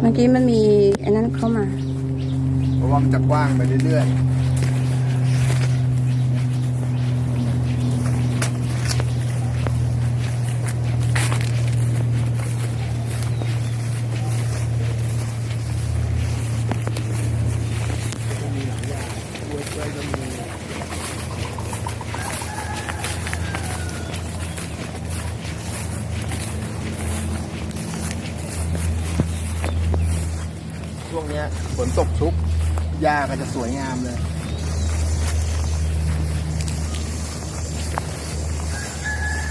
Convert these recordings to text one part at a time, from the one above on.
เมื่อกี้มันมีไอ้นั่นเข้ามา เพราะว่ามันจะกว้างไปเรื่อยๆ ช่วงนี้ฝนตกชุกหญ้าก็จะสวยงามเลย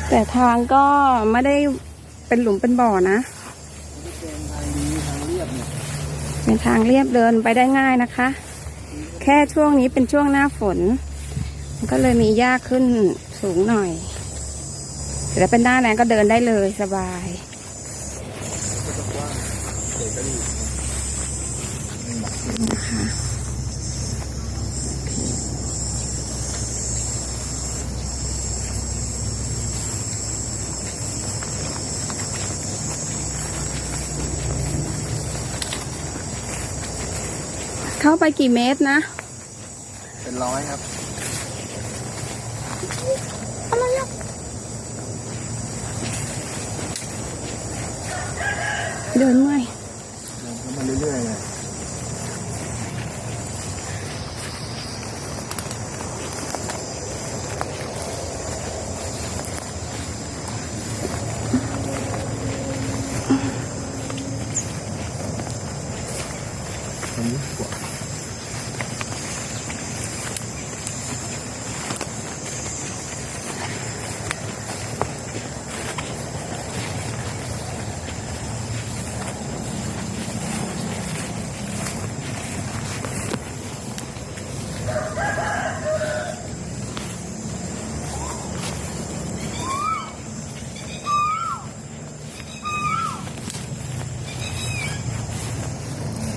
แต่ทางก็ไม่ได้เป็นหลุมเป็นบ่อนะเป็นทางดีทางเรียบเนี่ยเป็นทางเรียบเดินไปได้ง่ายนะคะ แค่ช่วงนี้เป็นช่วงหน้าฝน มันก็เลยมีหญ้าขึ้นสูงหน่อยแต่เป็นหน้าแรงก็เดินได้เลยสบาย นะคะเข้าไปกี่เมตรนะ เป็นร้อยครับอะไรอะเดินเมื่อย เดินเข้ามาเรื่อยๆเลย อันนี้กว่า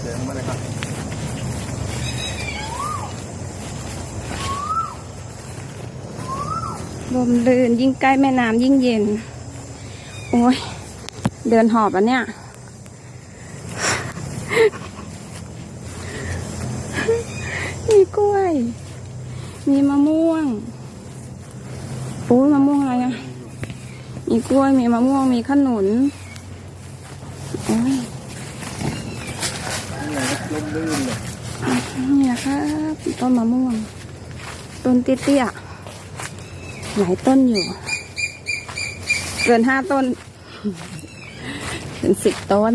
เดินมาเลยครับ ลมลื่นยิ่งใกล้แม่น้ำยิ่งเย็น โอ้ย เดินหอบอะเนี่ย มีกล้วย มีมะม่วงโอ้ยมะม่วงอะไรอะมีกล้วย มีมะม่วง มีขนุน โอ้ยนี่ไงครับร่มรื่นเลยนี่นะครับ ต้นมะม่วง ต้นเตี้ยๆ หลายต้นอยู่ เกินห้าต้น เป็นสิบต้น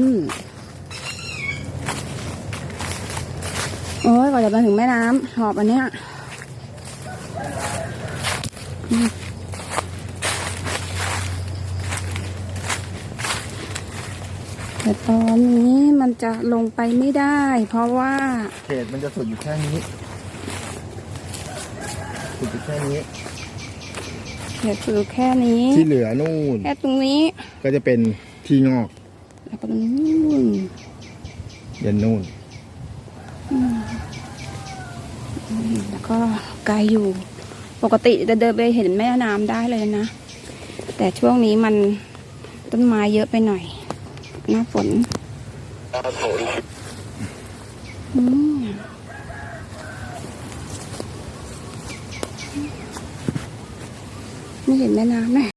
โอ้ยกว่าจะมาถึงแม่น้ำหอบอันเนี้ยแต่ตอนนี้มันจะลงไปไม่ได้ เพราะว่าเขตมันจะสุดอยู่แค่นี้ สุดอยู่แค่นี้ เหลือคือแค่นี้ที่เหลือนู่น แค่ตรงนี้ก็จะเป็นที่งอกแล้วก็ตรงนี้นยันนู่นแล้วก็ไกลอยู่ ปกติจะเดินไปเห็นแม่น้ำได้เลยนะ แต่ช่วงนี้มันต้นไม้เยอะไปหน่อย หน้าฝนอืม ไม่เห็นแม่น้ำเลย